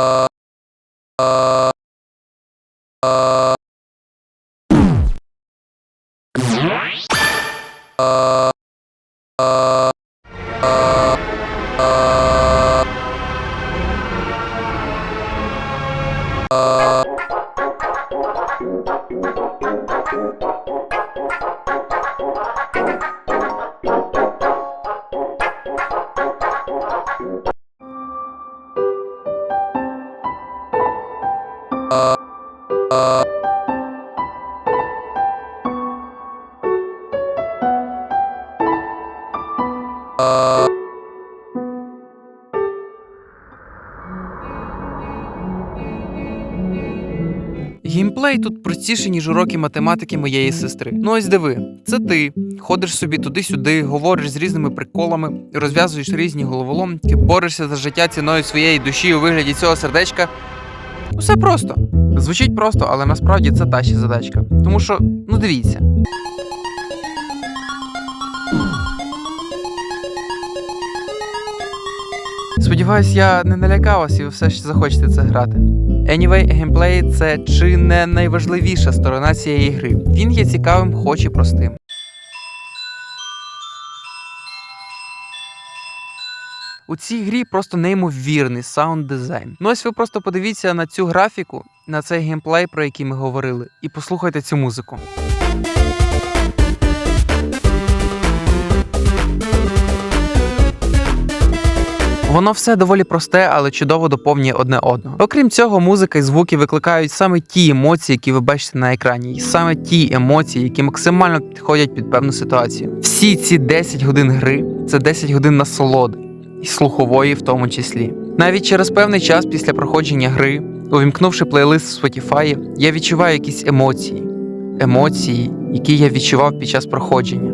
Uh... Uh... Uh... Uh... Uh... Uh... Uh... Uh... Thank you. Геймплей тут простіший, ніж уроки математики моєї сестри. Ну ось диви, це ти. Ходиш собі туди-сюди, говориш з різними приколами, розв'язуєш різні головоломки, борешся за життя ціною своєї душі у вигляді цього сердечка. Все просто. Звучить просто, але насправді це та ще задачка. Тому що, ну дивіться. Сподіваюсь, я не налякав вас і все ж захочете це грати. Anyway, геймплей це чи не найважливіша сторона цієї гри. Він є цікавим, хоч і простим. У цій грі просто неймовірний саунд дизайн. Ну ось ви просто подивіться на цю графіку, на цей геймплей, про який ми говорили, і послухайте цю музику. Воно все доволі просте, але чудово доповнює одне одного. Окрім цього, музика і звуки викликають саме ті емоції, які ви бачите на екрані, і саме ті емоції, які максимально підходять під певну ситуацію. Всі ці 10 годин гри це 10 годин насолоди, і слухової в тому числі. Навіть через певний час після проходження гри, увімкнувши плейлист в Spotify, я відчуваю якісь емоції. Емоції, які я відчував під час проходження.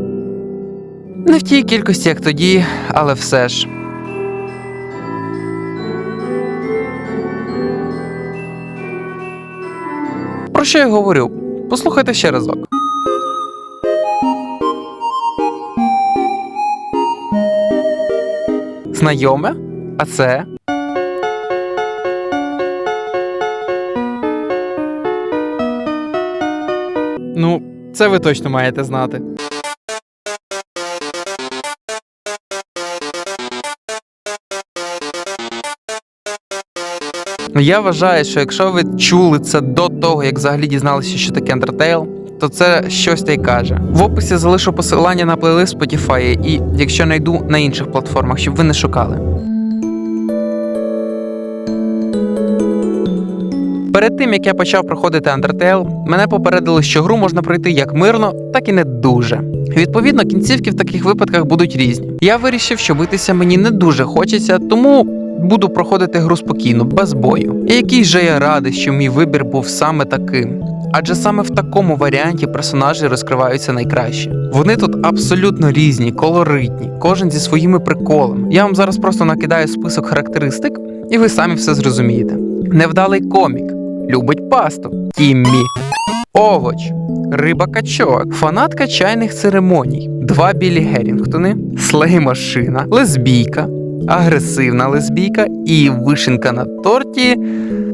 Не в тій кількості, як тоді, але все ж. Що я говорю? Послухайте ще разок. Знайоме? А це? Ну, це ви точно маєте знати. Я вважаю, що якщо ви чули це до того, як взагалі дізналися, що таке Undertale, то це щось та й каже. В описі залишу посилання на плейлист Spotify, і якщо знайду на інших платформах, щоб ви не шукали. Перед тим як я почав проходити Undertale, мене попередили, що гру можна пройти як мирно, так і не дуже. Відповідно, кінцівки в таких випадках будуть різні. Я вирішив, що битися мені не дуже хочеться, тому буду проходити гру спокійно, без бою. І який же я радий, що мій вибір був саме таким. Адже саме в такому варіанті персонажі розкриваються найкраще. Вони тут абсолютно різні, колоритні, кожен зі своїми приколами. Я вам зараз просто накидаю список характеристик, і ви самі все зрозумієте. Невдалий комік, любить пасту, Тіммі, овоч, риба качок, фанатка чайних церемоній, два білі Герінгтони, слей-машина, лесбійка, агресивна лесбійка і вишенка на торті.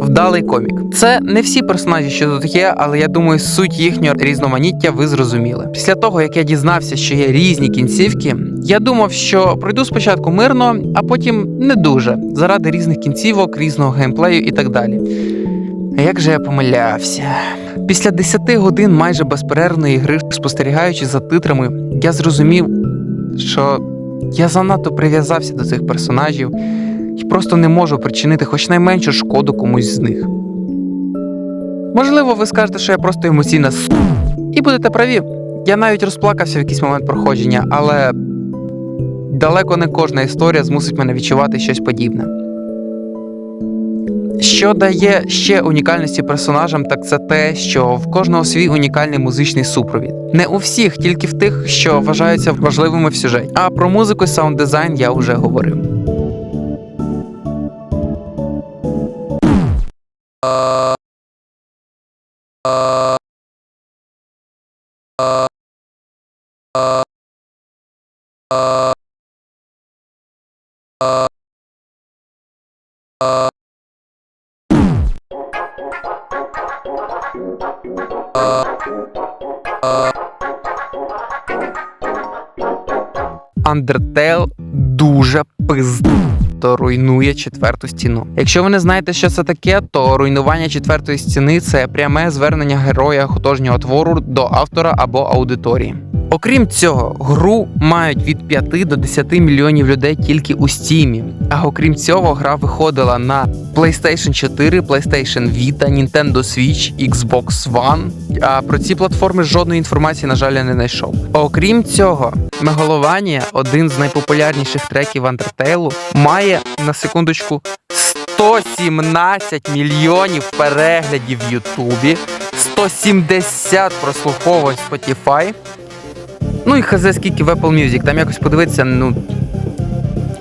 Вдалий комік. Це не всі персонажі, що тут є, але я думаю, суть їхнього різноманіття ви зрозуміли. Після того, як я дізнався, що є різні кінцівки, я думав, що пройду спочатку мирно, а потім не дуже, заради різних кінцівок, різного геймплею і так далі. Як же я помилявся? Після 10 годин майже безперервної гри, спостерігаючи за титрами, я зрозумів, що я занадто прив'язався до цих персонажів і просто не можу причинити хоч найменшу шкоду комусь з них. Можливо, ви скажете, що я просто емоційна с... І будете праві. Я навіть розплакався в якийсь момент проходження, але далеко не кожна історія змусить мене відчувати щось подібне. Що дає ще унікальності персонажам, так це те, що в кожного свій унікальний музичний супровід. Не у всіх, тільки в тих, що вважаються важливими в сюжеті. А про музику і саунд дизайн я вже говорив. Undertale дуже пиздато руйнує четверту стіну. Якщо ви не знаєте, що це таке, то руйнування четвертої стіни це пряме звернення героя художнього твору до автора або аудиторії. Окрім цього, гру мають від 5 до 10 мільйонів людей тільки у Стімі. А окрім цього, гра виходила на PlayStation 4, PlayStation Vita, Nintendo Switch, Xbox One. А про ці платформи жодної інформації, на жаль, я не знайшов. Окрім цього, Мегалованія, один з найпопулярніших треків Undertale, має на секундочку 117 мільйонів переглядів в Ютубі, 170 прослуховувань в Spotify. Ну і хз скільки в Apple Music, там якось подивитися, ну.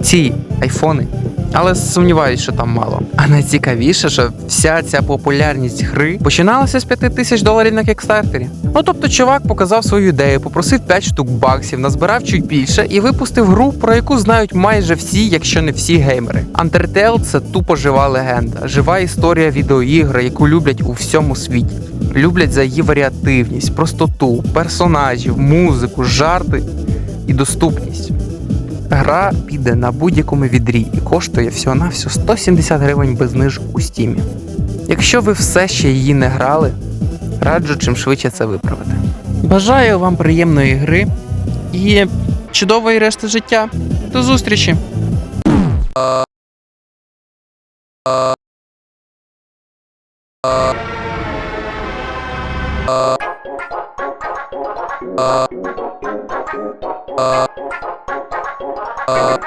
Ці айфони. Але сумніваюсь, що там мало. А найцікавіше, що вся ця популярність гри починалася з 5 тисяч доларів на кікстартері. Ну тобто, чувак показав свою ідею, попросив 5 штук баксів, назбирав чуть більше і випустив гру, про яку знають майже всі, якщо не всі геймери. Undertale – це тупо жива легенда, жива історія відеоігри, яку люблять у всьому світі. Люблять за її варіативність, простоту, персонажів, музику, жарти і доступність. Гра піде на будь-якому відрі і коштує всього на всього 170 гривень без знижок у стімі. Якщо ви все ще її не грали, раджу чим швидше це виправити. Бажаю вам приємної гри і чудової решти життя. До зустрічі! Uh...